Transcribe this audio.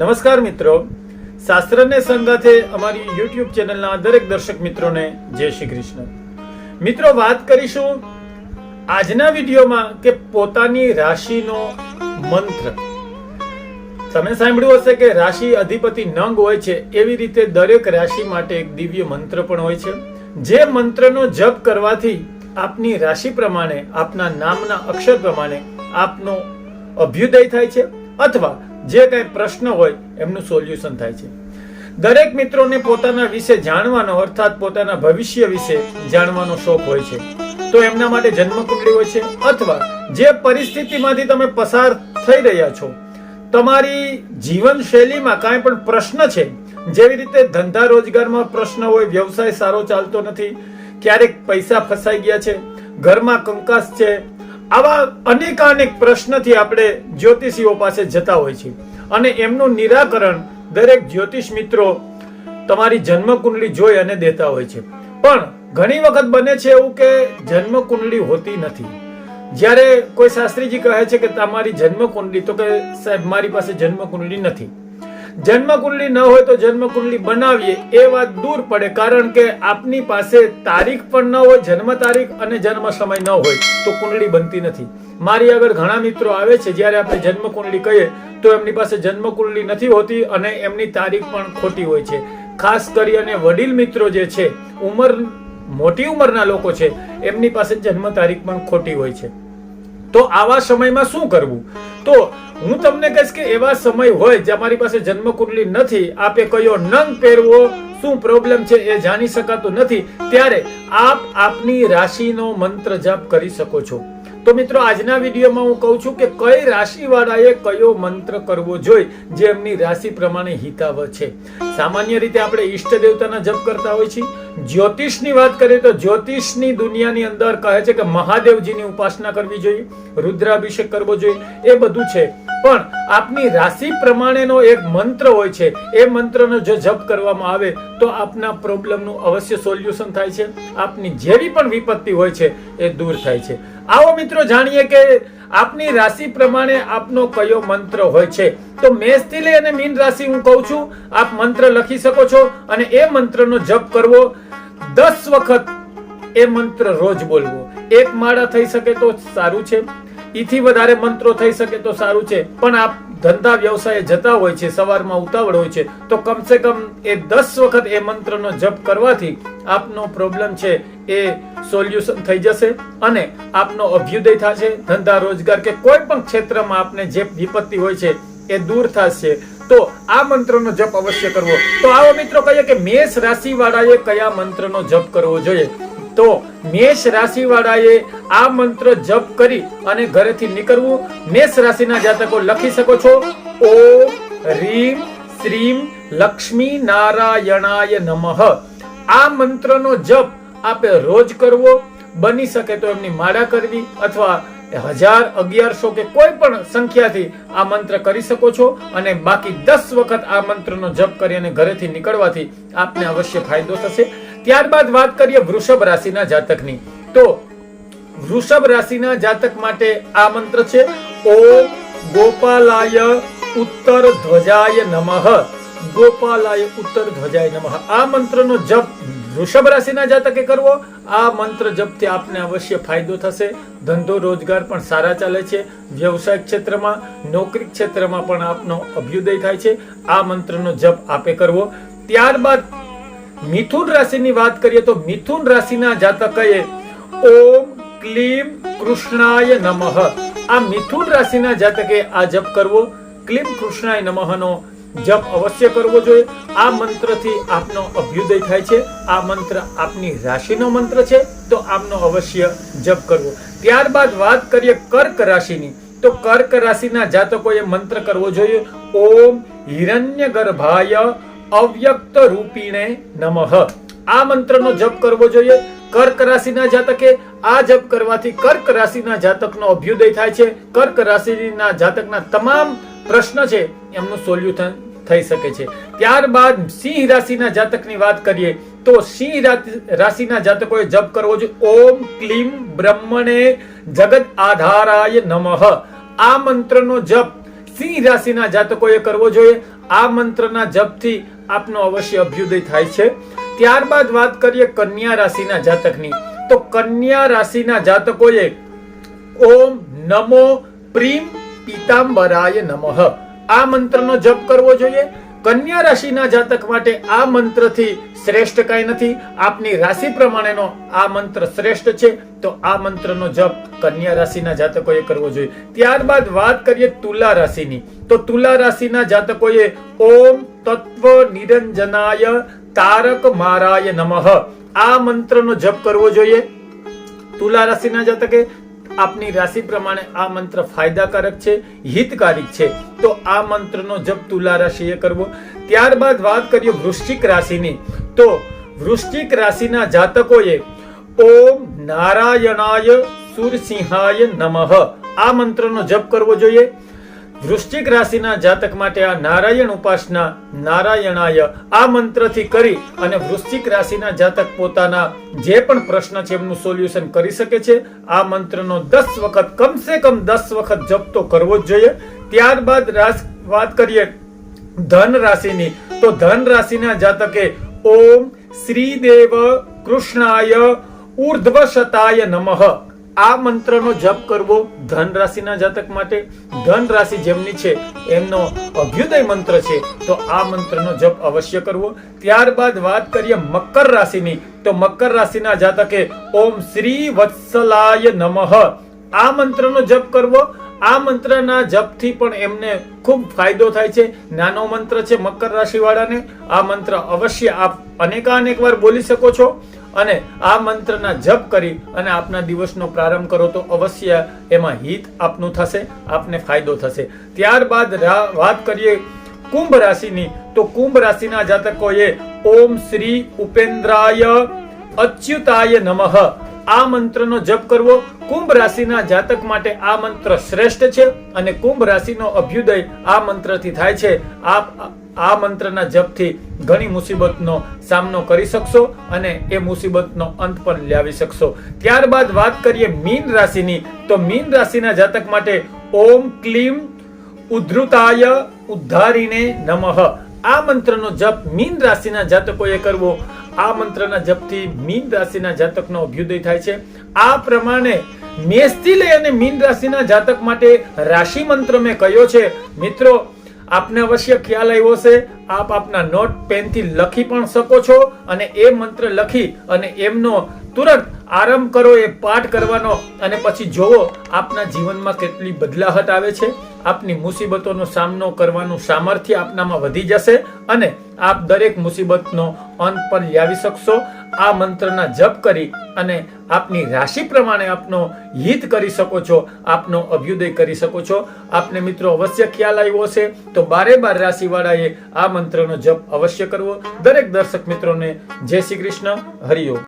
નમસ્કાર મિત્રો. શાસ્ત્રને સંગાથે અમારી યુટ્યુબ ચેનલના દરેક દર્શક મિત્રોને જય શ્રી કૃષ્ણ. મિત્રો, વાત કરીશું આજના વિડીયોમાં કે પોતાની રાશિનો મંત્ર. તમે સાંભળ્યું હશે કે રાશિ અધિપતિ નંગ હોય છે, એવી રીતે દરેક રાશિ માટે એક દિવ્ય મંત્ર પણ હોય છે. જે મંત્રનો જપ કરવાથી આપની રાશિ પ્રમાણે, આપના નામના અક્ષર પ્રમાણે આપનો અભ્યુદય થાય છે. અથવા જે કંઈ પ્રશ્ન હોય એમનું સોલ્યુશન થાય છે. દરેક મિત્રોને પોતાના વિશે જાણવાનો, અર્થાત પોતાના ભવિષ્ય વિશે જાણવાનો શોખ હોય છે. તો એમના માટે જન્મકુંડળી હોય છે અથવા જે પરિસ્થિતિમાંથી તમે પસાર થઈ રહ્યા છો, તમારી જીવન શૈલીમાં કાંઈ પણ પ્રશ્ન છે, જેવી રીતે ધંધા રોજગારમાં પ્રશ્ન હોય, વ્યવસાય સારો ચાલતો નથી, ક્યારેક પૈસા ફસાઈ ગયા છે, ઘરમાં કંકાસ છે આવા અનેકાનેક પ્રશ્નથી આપણે જ્યોતિષીઓ પાસે જતા હોય છે અને એમનું નિરાકરણ દરેક જ્યોતિષ મિત્રો તમારી જન્મ કુંડળી જોઈ અને દેતા હોય છે. પણ ઘણી વખત બને છે એવું કે જન્મ કુંડળી હોતી નથી. જ્યારે કોઈ શાસ્ત્રીજી કહે છે કે તમારી જન્મ કુંડળી તો કે સાહેબ, મારી પાસે જન્મ કુંડળી નથી. જન્મ કુંડલી ન હોય તો જન્મ કુંડલી બનાવીએ એ વાત દૂર પડે, કારણ કે આપની પાસે તારીખ પણ ન હોય, જન્મ તારીખ અને જન્મ સમય ન હોય, તો કુંડલી બનતી નથી. મારી આગળ ઘણા મિત્રો આવે છે, જ્યારે આપણે જન્મ કુંડલી કહીએ, તો એમની પાસે જન્મ કુંડલી નથી હોતી અને એમની તારીખ પણ ખોટી હોય છે. ખાસ કરી અને વડીલ મિત્રો જે છે, ઉંમર, મોટી ઉંમરના લોકો છે, એમની પાસે જન્મ તારીખ પણ ખોટી હોય છે. તો આવા સમયમાં શું કરવું? તો હું તમને કહીશ કે એવા સમય હોય જે અમારી પાસે જન્મ કુંડલી નથી, આપે કયો નંગ પહેરવો, શું પ્રોબ્લેમ છે એ જાણી શકાતું નથી, ત્યારે આપ આપની રાશિનો મંત્ર જાપ કરી શકો છો. તો મિત્રો, આજના વિડીયોમાં હું કહું છું કે કઈ રાશિવાળાએ કયો મંત્ર કરવો જોઈએ, જે એમની રાશિ પ્રમાણે હિતાવ છે. સામાન્ય રીતે આપણે ઈષ્ટ દેવતાના જપ કરતા હોય છીએ. જ્યોતિષની વાત કરીએ તો જ્યોતિષની દુનિયાની અંદર કહે છે કે મહાદેવજીની ઉપાસના કરવી જોઈએ, રુદ્રાભિષેક કરવો જોઈએ, એ બધું છે. પણ આપની રાશિ પ્રમાણેનો એક મંત્ર હોય છે, એ મંત્રનો જો જપ કરવામાં આવે, તો આપના પ્રોબ્લેમનું અવશ્ય સોલ્યુશન થાય છે. આપની જેવી પણ વિપત્તિ હોય છે, એ દૂર થાય છે. આવો મિત્રો જાણીએ કે આપની રાશિ પ્રમાણે આપનો કયો મંત્ર હોય છે. તો મેષથી લઈ અને મીન રાશિ હું કહું છું, આપ મંત્ર લખી શકો છો અને એ મંત્રનો જપ કરવો. દસ વખત એ મંત્ર રોજ બોલવો. એક માળા થઈ શકે તો સારું છે. ઈથી વધારે મંત્રો થઈ શકે તો સારું છે. પણ આપ ધંધા વ્યવસાય જતા હોય છે, સવારમાં ઉતાવળ હોય છે, તો કમસે કમ એ દસ વખત એ મંત્રનો જપ કરવાથી આપનો પ્રોબ્લેમ છે એ સોલ્યુશન થઈ જશે અને આપનો અભ્યુદય થશે. ધંધા, રોજગાર કે કોઈ પણ ક્ષેત્રમાં આપને જે વિપત્તિ હોય છે એ દૂર થશે. તો આ મંત્રનો જપ અવશ્ય કરવો. તો આવો મિત્રો કહીએ કે મેષ રાશિ વાળાએ કયા મંત્રનો જપ કરવો જોઈએ? તો મેષ રાશિ વાળાએ આ મંત્ર જપ કરી અને ઘરેથી નીકળવું. મેષ રાશિના જાતકો લખી શકો છો. ઓમ રીમ શ્રીમ લક્ષ્મી નારાયણાય નમઃ. આ મંત્રનો જપ આપે રોજ કરવો. બની શકે તો એમની માળા કરવી અથવા હજાર અગિયારસો કે કોઈ પણ સંખ્યાથી આ મંત્ર કરી શકો છો. અને બાકી દસ વખત આ મંત્રનો જપ કરી અને ઘરેથી નીકળવાથી આપને અવશ્ય ફાયદો થશે. ત્યારબાદ વાત કરીએ વૃષભ રાશિના જાતકની. તો વૃષભ રાશિના જાતક માટે આ મંત્ર છે, ઓમ ગોપાલાય ઉત્તર ધ્વજાય નમઃ. ગોપાલાય ઉત્તર ધ્વજાય નમઃ. આ મંત્રનો જપ વૃષભ રાશિના જાતકે કરવો. આ મંત્ર જપથી આપને અવશ્ય ફાયદો થશે. ધંધો, રોજગાર પણ સારા ચાલે છે. વ્યવસાય ક્ષેત્રમાં, નોકરી ક્ષેત્રમાં પણ આપનો અભ્યુદય થાય છે. આ મંત્રનો જપ આપે કરવો. ત્યારબાદ મિથુન રાશિની વાત કરીએ તો મિથુન રાશિના જાતકએ ઓમ ક્લીમ કૃષ્ણાય નમઃ. આ મિથુન રાશિના જાતકે આ જપ કરવો, ક્લીમ કૃષ્ણાય નમઃનો જપ અવશ્ય કરવો જોઈએ. આ મંત્રથી આપનો અભ્યુદય થાય છે. આ મંત્ર આપની રાશિનો મંત્ર છે, તો આમનો અવશ્ય જપ કરવો. ત્યારબાદ વાત કરીએ કર્ક રાશિની, તો કર્ક રાશિના જાતકોએ મંત્ર કરવો જોઈએ. ઓમ હિરણ્ય ગર્ભાય અવ્યક્ત રૂપીણે નમઃ. આ મંત્રનો જપ કરવો જોઈએ. કર્ક રાશિના જાતકે આ જપ કરવાથી કર્ક રાશિના જાતકનો અભ્યુદય થાય છે. કર્ક રાશિના જાતકના તમામ પ્રશ્ન છે એમનું સોલ્યુશન થઈ શકે છે. ત્યારબાદ સિંહ રાશિના જાતકની વાત કરીએ તો સિંહ રાશિ- રાશિના જાતકોએ જપ કરવો જોઈએ. ઓમ ક્લીમ બ્રહ્મણે જગત આધારાય નમઃ. આ મંત્રનો જપ સિંહ રાશિના જાતકોએ કરવો જોઈએ. આ મંત્રના જપથી આપનો અવશ્ય અભ્યુદય થાય છે. ત્યારબાદ વાત કરીએ કન્યા રાશિના જાતકની. તો કન્યા રાશિના જાતકોએ ઓમ નમો પ્રીમ પિતાંબરાય નમઃ. આ મંત્રનો જપ કરવો જોઈએ. કન્યા રાશિના જાતક માટે આ મંત્રથી શ્રેષ્ઠ કાંઈ નથી. આપની રાશિ પ્રમાણેનો આ મંત્ર શ્રેષ્ઠ છે. તો આ મંત્રનો જપ કન્યા રાશિના જાતકોએ કરવો જોઈએ. ત્યારબાદ વાત કરીએ તુલા રાશિની. તો તુલા રાશિના જાતકોએ ઓમ તત્વ નિરંજનાય તારક મારાય નમઃ. આ મંત્રનો જપ કરવો જોઈએ. તુલા રાશિના જાતકે આપની રાશિ પ્રમાણે આ મંત્ર ફાયદાકારક છે, હિતકારક છે. તો આ મંત્રનો જપ તુલા રાશિએ કરવો. ત્યારબાદ વાત કરીએ વૃશ્ચિક રાશિની. તો વૃશ્ચિક રાશિના જાતકોએ ઓમ નારાયણાય સુરસિંહાય નમઃ. આ મંત્રનો જપ કરવો જોઈએ. વૃશ્ચિક રાશિના જાતક માટે આ નારાયણ ઉપાસના નારાયણાય આ મંત્રથી કરી અને વૃશ્ચિક રાશિના જાતક પોતાના જે પણ પ્રશ્ન છે એમનું સોલ્યુશન કરી શકે છે. આ મંત્રનો દસ વખત, કમસે કમ દસ વખત જપ તો કરવો જ જોઈએ. ત્યારબાદ વાત કરીએ ધન રાશિની, તો ધન રાશિના જાતકે ઓમ શ્રીદેવ કૃષ્ણાય ઉર્ધ્વશતાય નમઃ. આ મંત્રનો જપ કરવો ધન રાશિના જાતક માટે. ધન રાશિ જેમની છે, એમનો અભ્યુદય મંત્ર છે, તો આ મંત્રનો જપ અવશ્ય કરવો. ત્યારબાદ વાત કરીએ મકર રાશિની, તો મકર રાશિના જાતકે ઓમ શ્રી વત્સલાય નમઃ. આ મંત્રનો જપ કરવો. આ મંત્રના જપથી પણ એમને ખૂબ ફાયદો થાય છે. નાનો મંત્ર છે મકર રાશિવાળાને. આ મંત્ર અવશ્ય આપ અનેકાનેક વાર બોલી શકો છો. અને આ મંત્રના જપ કરી અને આપના દિવસનો પ્રારંભ કરો તો અવશ્ય એમાં હિત આપનું થશે, આપને ફાયદો થશે. ત્યારબાદ વાત કરીએ કુંભ રાશિની. તો કુંભ રાશિના જાતકોએ ઓમ શ્રી ઉપેન્દ્રાય અચ્યુતાય નમઃ. આ મંત્રનો જપ કરવો કુંભ રાશિના જાતક માટે આ મંત્ર શ્રેષ્ઠ છે અને કુંભ રાશિનો અભ્યુદય આ મંત્રથી થાય છે. આપ આ મંત્રના જપથી ઘણી મુસીબતનો સામનો કરી શકશો અને એ મુસીબતનો અંત પણ લાવી શકશો. ત્યારબાદ વાત કરીએ મીન રાશિની, તો મીન રાશિના જાતક માટે ઓમ ક્લીમ ઉદ્ધૃતાય ઉદ્ધારીને નમઃ. આ મંત્રનો જપ મીન રાશિના જાતકોએ કરવો. આ મંત્રના જપથી મીન રાશિના જાતકનો અભ્યુદય થાય છે. આ પ્રમાણે મેષથી લઈ અને મીન રાશિના જાતક માટે રાશિ મંત્ર મેં કયો છે. મિત્રો આપને અવશ્ય ખ્યાલ આવ્યો છે આપ આપના નોટ, પેનથી લખી પણ શકો છો અને એ મંત્ર લખી અને એમનો તુરંત આરંભ કરો, એ પાઠ કરવાનો અને પછી જોવો આપના જીવનમાં કેટલી બદલાહટ આવે છે. આપની મુસીબતોનો સામનો કરવાનું સામર્થ્ય આપનામાં વધી જશે અને આપ દરેક મુસીબતનો અંત પણ લાવી શકશો. આ મંત્રના જપ કરી અને આપની રાશિ પ્રમાણે આપનો હિત કરી શકો છો, આપનો અભ્યુદય કરી શકો છો. આપને મિત્રો અવશ્ય ખ્યાલ આવ્યો હશે તો બારે બાર રાશિવાળાએ આ મંત્રનો જપ અવશ્ય કરવો. દરેક દર્શક મિત્રોને જય શ્રી કૃષ્ણ. હરિઓમ